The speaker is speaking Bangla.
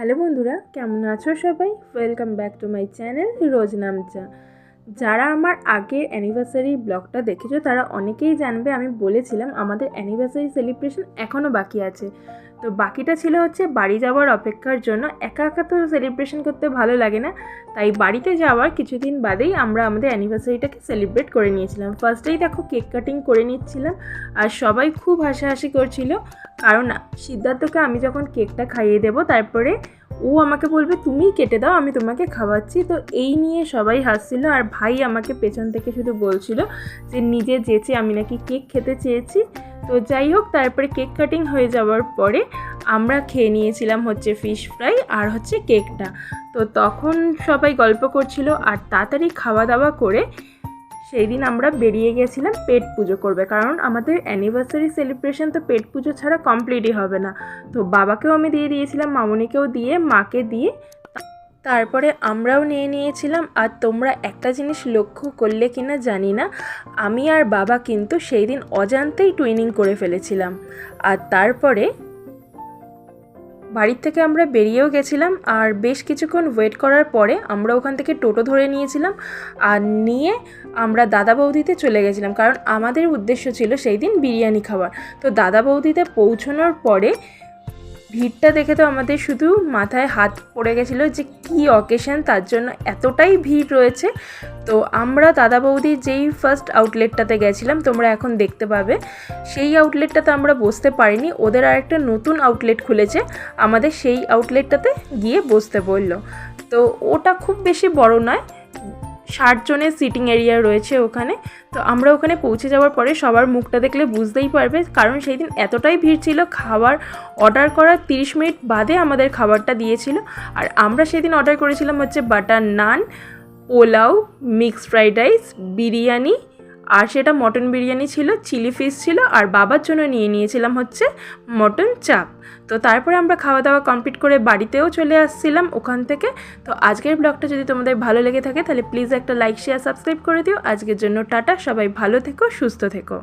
হ্যালো বন্ধুরা, কেমন আছো সবাই? Welcome back to my channel Rojnamcha যারা আমার আগের অ্যানিভার্সারি ব্লগটা দেখেছ, তারা অনেকেই জানবে, আমি বলেছিলাম আমাদের অ্যানিভার্সারি সেলিব্রেশন এখনও বাকি আছে। তো বাকিটা ছিল হচ্ছে বাড়ি যাওয়ার অপেক্ষার জন্য একা একা তো সেলিব্রেশন করতে ভালো লাগে না। তাই বাড়িতে যাওয়ার কিছুদিন বাদেই আমরা আমাদের অ্যানিভার্সারিটাকে সেলিব্রেট করে নিয়েছিলাম। ফার্স্টেই দেখো কেক কাটিং করে নিচ্ছিলাম আর সবাই খুব হাসাহাসি করছিল। কারণ সিদ্ধার্থকে আমি যখন কেকটা খাইয়ে দেবো, তারপরে ও আমাকে বলবে, তুমি কেটে দাও, আমি তোমাকে খাওয়াচ্ছি। তো এই নিয়ে সবাই হাসছিল আর ভাই আমাকে পেছন থেকে শুধু বলছিল যে, নিজে যেচে আমি নাকি কেক খেতে চেয়েছি। তো যাই হোক, তারপরে কেক কাটিং হয়ে যাওয়ার পরে আমরা খেয়ে নিয়েছিলাম হচ্ছে ফিশ ফ্রাই আর হচ্ছে কেকটা তো তখন সবাই গল্প করছিল আর তাড়াতাড়ি খাওয়া দাওয়া করে সেই দিন আমরা বেরিয়ে গেছিলাম পেট পুজো করবে। কারণ আমাদের অ্যানিভার্সারি সেলিব্রেশন তো পেট পুজো ছাড়া কমপ্লিটই হবে না। তো বাবাকেও আমি দিয়ে দিয়েছিলাম, মামনিকেও দিয়ে, মাকে দিয়ে তারপরে আমরাও নিয়ে নিয়েছিলাম, আর তোমরা একটা জিনিস লক্ষ্য করলে কিনা জানি না, আমি আর বাবা কিন্তু সেই দিন অজান্তেই টুইনিং করে ফেলেছিলাম। আর তারপরে বাড়ির থেকে আমরা বেরিয়েও গেছিলাম, আর বেশ কিছুক্ষণ ওয়েট করার পরে আমরা ওখান থেকে টোটো ধরে নিয়েছিলাম, আর নিয়ে আমরা দাদা বৌদিতে চলে গেছিলাম, কারণ আমাদের উদ্দেশ্য ছিল সেই দিন বিরিয়ানি খাওয়ার। তো দাদা বৌদিতে পৌঁছানোর পরে ভিড়টা দেখে তো আমাদের শুধু মাথায় হাত পড়ে গেছিল যে কী অকেশন তার জন্য এতটাই ভিড় রয়েছে। তো আমরা দাদা বৌদি যেই ফার্স্ট আউটলেটটাতে গেছিলাম, তোমরা এখন দেখতে পাবে। সেই আউটলেটটাতে আমরা বসতে পারিনি, ওদের আর একটা নতুন আউটলেট খুলেছে, আমাদের সেই আউটলেটটাতে গিয়ে বসতে বলল। তো ওটা খুব বেশি বড় নয় ষাট জনের সিটিং এরিয়া রয়েছে ওখানে। তো আমরা ওখানে পৌঁছে যাওয়ার পরে সবার মুখটা দেখলে বুঝতেই পারবে, কারণ সেই দিন এতটাই ভিড় ছিল, খাবার অর্ডার করার তিরিশ মিনিট বাদে আমাদের খাবারটা দিয়েছিল। আর আমরা সেদিন অর্ডার করেছিলাম হচ্ছে butter naan pulao mixed fried rice biryani আর সেটা মটন বিরিয়ানি ছিল, চিলি ফিশ ছিল, আর বাবার জন্য নিয়ে নিয়েছিলাম হচ্ছে মটন চাপ। তো তারপরে আমরা খাওয়া দাওয়া কমপ্লিট করে বাড়িতেও চলে আসছিলাম ওখান থেকে। তো আজকের ব্লগটা যদি তোমাদের ভালো লেগে থাকে, তাহলে প্লিজ একটা লাইক শেয়ার সাবস্ক্রাইব করে দিও। আজকের জন্য টাটা, সবাই ভালো থেকো, সুস্থ থেকো।